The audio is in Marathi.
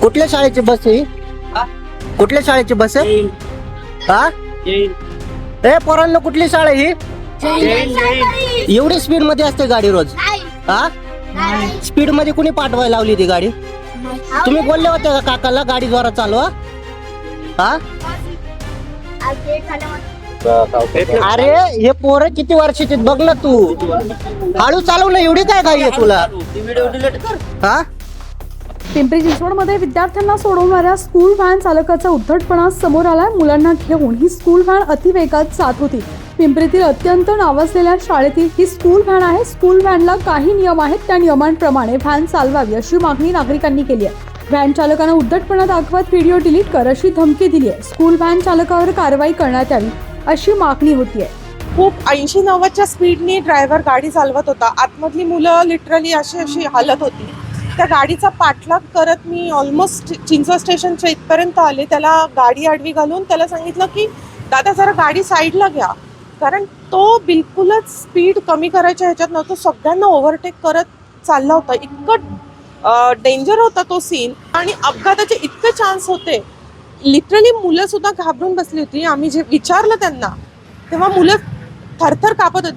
कुठल्या शाळेची बस आहे ही? कुठल्या शाळेची बस आहे? हा? ए पोरांना कुठली शाळा ही? एवढी स्पीडमध्ये असते गाडी रोज. हा? स्पीडमध्ये कुणी पाठवायला लावली ती गाडी? तुम्ही बोलले होते का काकाला गाडी जोरात चालवा? हा? अरे हे पोरं किती वर्षाचे आहेत? बघ ना तू. हळू चालव ना एवढी काय घाई आहे तुला? हा? पिंपरी चिंचवडमध्ये विद्यार्थ्यांना सोडवणाऱ्या स्कूल व्हॅन चालकाचा उद्धटपणा समोर आलाय. मुलांना घेऊन ही स्कूल व्हॅन अतिवेगात जात होती. पिंपरीतील अत्यंत नावाजलेल्या शाळेतील ही स्कूल व्हॅन आहे. स्कूल व्हॅनला काही नियम आहेत. त्या नियमांप्रमाणे व्हॅन चालवावी अशी मागणी नागरिकांनी केली आहे. व्हॅन चालकानं उद्धटपणा दाखवत व्हिडिओ डिलीट कर अशी धमकी दिली आहे. स्कूल व्हॅन चालकावर कारवाई करण्यात यावी. अशी मागणी होतीये खूप ऐंशी नव्वदच्या स्पीडने ड्रायव्हर गाडी चालवत होता. आतमधली मुलं लिटरली अशी अशी हालत होती. त्या गाडीचा पाठलाग करत मी ऑलमोस्ट चिंचवड स्टेशनच्या इथपर्यंत आले. त्याला गाडी आडवी घालून त्याला सांगितलं की दादा जरा गाडी साईडला घ्या. कारण तो बिलकुलच स्पीड कमी करायच्या ह्याच्यात नव्हतं. सगळ्यांना ओव्हरटेक करत चालला होता. इतकं डेंजर होता तो सीन आणि अपघाताचे इतके चान्स होते. लिटरली मुलं सुद्धा घाबरून बसली होती. आम्ही जे विचारलं त्यांना तेव्हा मुलं थरथर कापत होती.